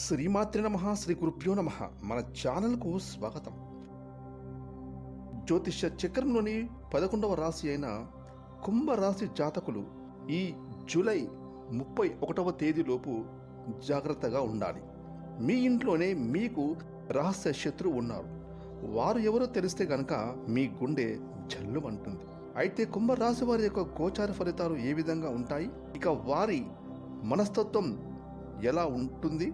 శ్రీమాత్రి నమ శ్రీ గురుభ్యో నమ. మన ఛానల్కు స్వాగతం. జ్యోతిష చక్రంలోని పదకొండవ రాశి అయిన కుంభరాశి జాతకులు ఈ జూలై ముప్పై ఒకటవ తేదీలోపు జాగ్రత్తగా ఉండాలి. మీ ఇంట్లోనే మీకు రహస్య శత్రువు ఉన్నారు. వారు ఎవరో తెలిస్తే గనక మీ గుండె జల్లుమంటుంది అయితే కుంభరాశి వారి యొక్క గోచార ఫలితాలు ఏ విధంగా ఉంటాయి? ఇక వారి మనస్తత్వం ఎలా ఉంటుంది?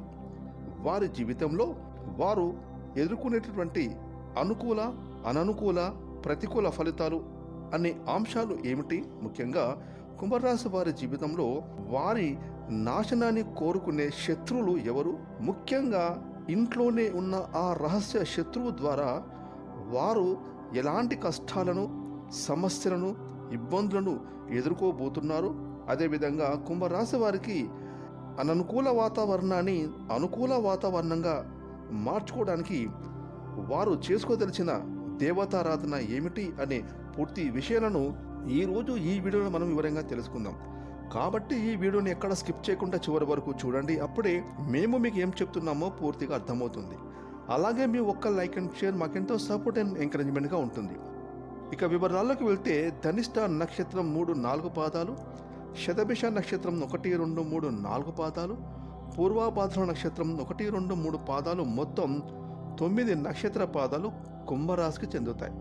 వారి జీవితంలో వారు ఎదుర్కొనేటటువంటి అనుకూల అననుకూల ప్రతికూల ఫలితాలు అనే అంశాలు ఏమిటి? ముఖ్యంగా కుంభరాశి వారి జీవితంలో వారి నాశనాన్ని కోరుకునే శత్రువులు ఎవరు? ముఖ్యంగా ఇంట్లోనే ఉన్న ఆ రహస్య శత్రువు ద్వారా వారు ఎలాంటి కష్టాలను సమస్యలను ఇబ్బందులను ఎదుర్కోబోతున్నారు? అదేవిధంగా కుంభరాశి వారికి అననుకూల వాతావరణాన్ని అనుకూల వాతావరణంగా మార్చుకోవడానికి వారు చేసుకోదలిచిన దేవతారాధన ఏమిటి అనే పూర్తి విషయాలను ఈరోజు ఈ వీడియోలో మనం వివరంగా తెలుసుకుందాం. కాబట్టి ఈ వీడియోని ఎక్కడ స్కిప్ చేయకుండా చివరి వరకు చూడండి. అప్పుడే మేము మీకు ఏం చెప్తున్నామో పూర్తిగా అర్థమవుతుంది. అలాగే మీ ఒక్క లైక్ అండ్ షేర్ మాకెంతో సపోర్ట్ అండ్ ఎంకరేజ్మెంట్గా ఉంటుంది. ఇక వివరాల్లోకి వెళ్తే ధనిష్ట నక్షత్రం మూడు నాలుగు పాదాలు శతభిష నక్షత్రం ఒకటి రెండు మూడు నాలుగు పాదాలు పూర్వాభాద్ర నక్షత్రం ఒకటి రెండు మూడు పాదాలు మొత్తం తొమ్మిది నక్షత్ర పాదాలు కుంభరాశికి చెందుతాయి.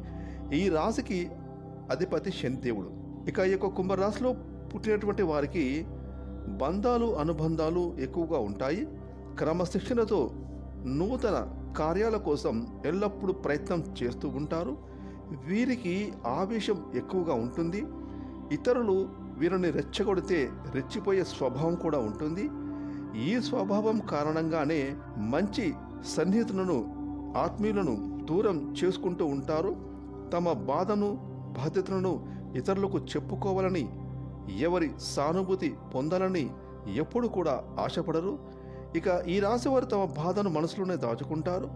ఈ రాశికి అధిపతి శనిదేవుడు ఇక ఈ యొక్క కుంభరాశిలో పుట్టినటువంటి వారికి బంధాలు అనుబంధాలు ఎక్కువగా ఉంటాయి. క్రమశిక్షణతో నూతన కార్యాల కోసం ఎల్లప్పుడూ ప్రయత్నం చేస్తూ ఉంటారు. వీరికి ఆవేశం ఎక్కువగా ఉంటుంది. ఇతరులు వీరిని రెచ్చగొడితే రెచ్చిపోయే స్వభావం కూడా ఉంటుంది. ఈ స్వభావం కారణంగానే మంచి సన్నిహితులను ఆత్మీయులను దూరం చేసుకుంటూ ఉంటారు. తమ బాధను బాధ్యతలను ఇతరులకు చెప్పుకోవాలని ఎవరి సానుభూతి పొందాలని ఎప్పుడు కూడా ఆశపడరు. ఇక ఈ రాశి వారు తమ బాధను మనసులోనే దాచుకుంటారు.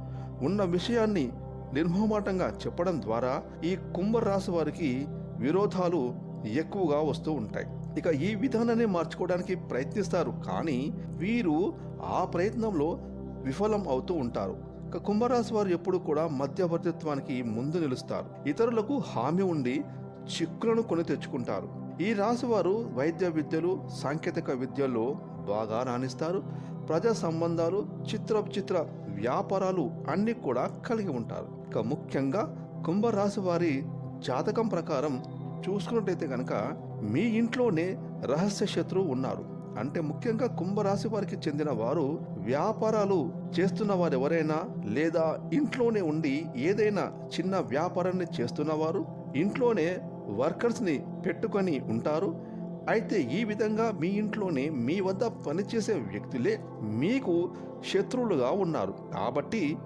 ఉన్న విషయాన్ని నిర్మోమాటంగా చెప్పడం ద్వారా ఈ కుంభరాశి వారికి విరోధాలు ఎక్కువగా వస్తూ ఉంటాయి. ఇక ఈ విధానాన్ని మార్చుకోవడానికి ప్రయత్నిస్తారు. కానీ వీరు ఆ ప్రయత్నంలో విఫలం అవుతూ ఉంటారు. ఇక కుంభరాశి వారు ఎప్పుడు కూడా మధ్యవర్తిత్వానికి ముందు నిలుస్తారు. ఇతరులకు హామీ ఉండి చిక్కులను కొని తెచ్చుకుంటారు. ఈ రాశి వారు వైద్య విద్యలు సాంకేతిక విద్యల్లో బాగా రాణిస్తారు. ప్రజా సంబంధాలు చిత్ర చిత్ర వ్యాపారాలు అన్ని కూడా కలిగి ఉంటారు. ఇక ముఖ్యంగా కుంభరాశి వారి జాతకం ప్రకారం చూసుకున్నట్టయితే కనుక మీ ఇంట్లోనే రహస్య శత్రువు ఉన్నారు. అంటే ముఖ్యంగా కుంభరాశి వారికి చెందిన వారు వ్యాపారాలు చేస్తున్న వారు ఎవరైనా లేదా ఇంట్లోనే ఉండి ఏదైనా చిన్న వ్యాపారాన్ని చేస్తున్నవారు ఇంట్లోనే వర్కర్స్ని పెట్టుకొని ఉంటారు. అయితే ఈ విధంగా మీ ఇంట్లోనే మీ వద్ద పనిచేసే వ్యక్తులే మీకు శత్రువులుగా ఉన్నారు. కాబట్టి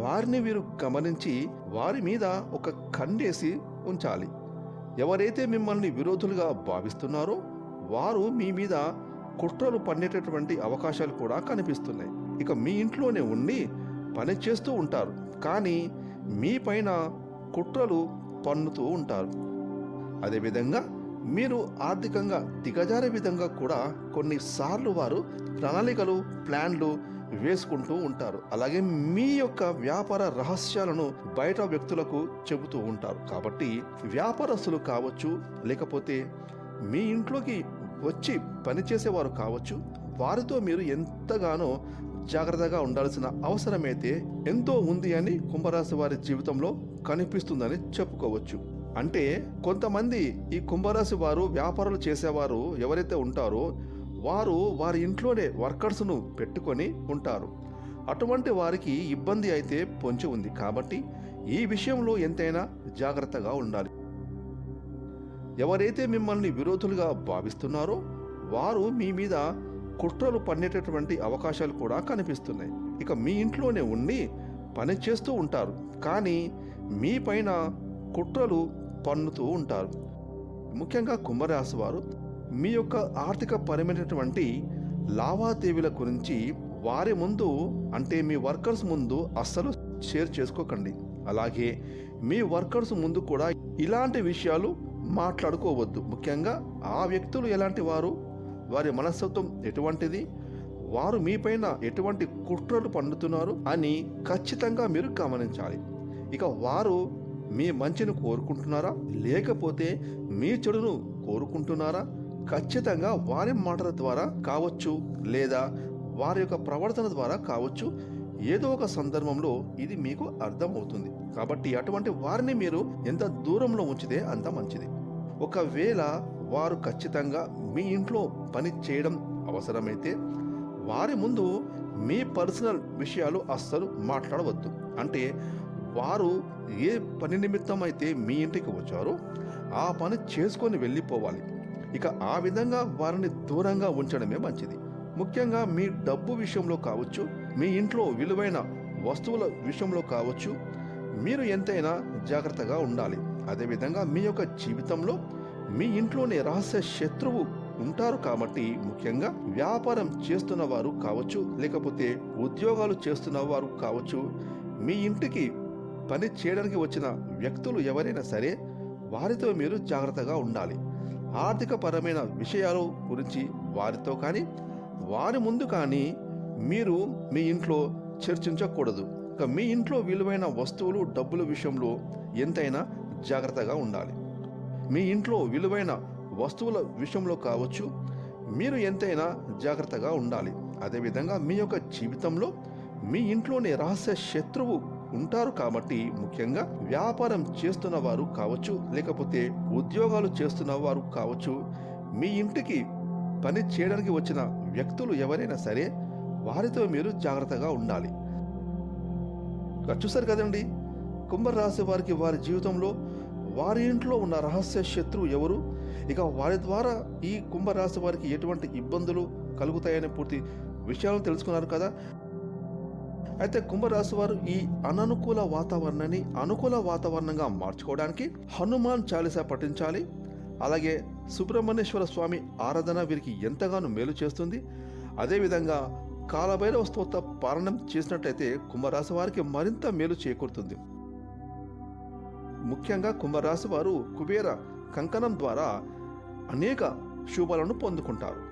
వారిని వీరు గమనించి వారి మీద ఒక కండేసి ఉంచాలి. ఎవరైతే మిమ్మల్ని విరోధులుగా భావిస్తున్నారో వారు మీ మీద కుట్రలు పన్నేటటువంటి అవకాశాలు కూడా కనిపిస్తున్నాయి. ఇక మీ ఇంట్లోనే ఉండి పని చేస్తూ ఉంటారు. కానీ మీ పైన కుట్రలు పన్నుతూ ఉంటారు. అదేవిధంగా మీరు ఆర్థికంగా దిగజారే విధంగా కూడా కొన్నిసార్లు వారు ప్రణాళికలు ప్లాన్లు వేసుకుంటూ ఉంటారు. అలాగే మీ యొక్క వ్యాపార రహస్యాలను బయట వ్యక్తులకు చెబుతూ ఉంటారు. కాబట్టి వ్యాపారస్తులు కావచ్చు లేకపోతే మీ ఇంట్లోకి వచ్చి పనిచేసేవారు కావచ్చు వారితో మీరు ఎంతగానో జాగ్రత్తగా ఉండాల్సిన అవసరమైతే ఎంతో ఉంది అని కుంభరాశి వారి జీవితంలో కనిపిస్తుందని చెప్పుకోవచ్చు. అంటే కొంతమంది ఈ కుంభరాశి వారు వ్యాపారాలు చేసేవారు ఎవరైతే ఉంటారో వారు వారి ఇంట్లోనే వర్కర్స్ను పెట్టుకొని ఉంటారు. అటువంటి వారికి ఇబ్బంది అయితే పొంచి ఉంది కాబట్టి ఈ విషయంలో ఎంతైనా జాగ్రత్తగా ఉండాలి. ఎవరైతే మిమ్మల్ని విరోధులుగా భావిస్తున్నారో వారు మీ మీద కుట్రలు పన్నేటటువంటి అవకాశాలు కూడా కనిపిస్తున్నాయి. ఇక మీ ఇంట్లోనే ఉండి పని చేస్తూ ఉంటారు. కానీ మీ పైన కుట్రలు పన్నుతూ ఉంటారు. ముఖ్యంగా కుంభరాశి వారు మీ యొక్క ఆర్థిక పరమైనటువంటి లావాదేవీల గురించి వారి ముందు అంటే మీ వర్కర్స్ ముందు అస్సలు షేర్ చేసుకోకండి. అలాగే మీ వర్కర్స్ ముందు కూడా ఇలాంటి విషయాలు మాట్లాడుకోవద్దు. ముఖ్యంగా ఆ వ్యక్తులు ఎలాంటి వారు? వారి మనస్తత్వం ఎటువంటిది? వారు మీపైన ఎటువంటి కుట్రలు పండుతున్నారు అని ఖచ్చితంగా మీరు గమనించాలి. ఇక వారు మీ మంచిని కోరుకుంటున్నారా? లేకపోతే మీ చెడును కోరుకుంటున్నారా? ఖచ్చితంగా వారి మాటల ద్వారా కావచ్చు లేదా వారి యొక్క ప్రవర్తన ద్వారా కావచ్చు. ఏదో ఒక సందర్భంలో ఇది మీకు అర్థమవుతుంది. కాబట్టి అటువంటి వారిని మీరు ఎంత దూరంలో ఉంచితే అంత మంచిది. ఒకవేళ వారు ఖచ్చితంగా మీ ఇంట్లో పని చేయడం అవసరమైతే వారి ముందు మీ పర్సనల్ విషయాలు అస్సలు మాట్లాడవద్దు. అంటే వారు ఏ పని నిమిత్తం అయితే మీ ఇంటికి వచ్చారో ఆ పని చేసుకొని వెళ్ళిపోవాలి. ఇక ఆ విధంగా వారిని దూరంగా ఉంచడమే మంచిది. ముఖ్యంగా మీ డబ్బు విషయంలో కావచ్చు మీ ఇంట్లో విలువైన వస్తువుల విషయంలో కావచ్చు మీరు ఎంతైనా జాగ్రత్తగా ఉండాలి. అదేవిధంగా మీ యొక్క జీవితంలో మీ ఇంట్లోని రహస్య శత్రువు ఉంటారు కాబట్టి ముఖ్యంగా వ్యాపారం చేస్తున్న వారు కావచ్చు లేకపోతే ఉద్యోగాలు చేస్తున్న వారు కావచ్చు మీ ఇంటికి పని చేయడానికి వచ్చిన వ్యక్తులు ఎవరైనా సరే వారితో మీరు జాగ్రత్తగా ఉండాలి. ఆర్థిక పరమైన విషయాల గురించి వారితో కానీ వారి ముందు కానీ మీరు మీ ఇంట్లో చర్చించకూడదు. ఇక మీ ఇంట్లో విలువైన వస్తువులు డబ్బుల విషయంలో ఎంతైనా జాగ్రత్తగా ఉండాలి. మీ ఇంట్లో విలువైన వస్తువుల విషయంలో కావచ్చు మీరు ఎంతైనా జాగ్రత్తగా ఉండాలి. అదేవిధంగా మీ యొక్క జీవితంలో మీ ఇంట్లోనే రహస్య శత్రువు ఉంటారు కాబట్టి ముఖ్యంగా వ్యాపారం చేస్తున్న వారు కావచ్చు లేకపోతే ఉద్యోగాలు చేస్తున్న వారు కావచ్చు మీ ఇంటికి పని చేయడానికి వచ్చిన వ్యక్తులు ఎవరైనా సరే వారితో మీరు జాగ్రత్తగా ఉండాలి. చూసారు కదండి. కుంభరాశి వారికి వారి జీవితంలో వారి ఇంట్లో ఉన్న రహస్య శత్రువు ఎవరు? ఇక వారి ద్వారా ఈ కుంభరాశి వారికి ఎటువంటి ఇబ్బందులు కలుగుతాయనే పూర్తి విషయాలను తెలుసుకున్నారు కదా. అయితే కుంభరాశి వారు ఈ అననుకూల వాతావరణాన్ని అనుకూల వాతావరణంగా మార్చుకోవడానికి హనుమాన్ చాలీసా పఠించాలి. అలాగే సుబ్రహ్మణ్యేశ్వర స్వామి ఆరాధన వీరికి ఎంతగానో మేలు చేస్తుంది. అదేవిధంగా కాలభైరవ స్తోత్ర పారణం చేసినట్లయితే కుంభరాశి వారికి మరింత మేలు చేకూరుతుంది. ముఖ్యంగా కుంభరాశి వారు కుబేర కంకణం ద్వారా అనేక శుభాలను పొందుకుంటారు.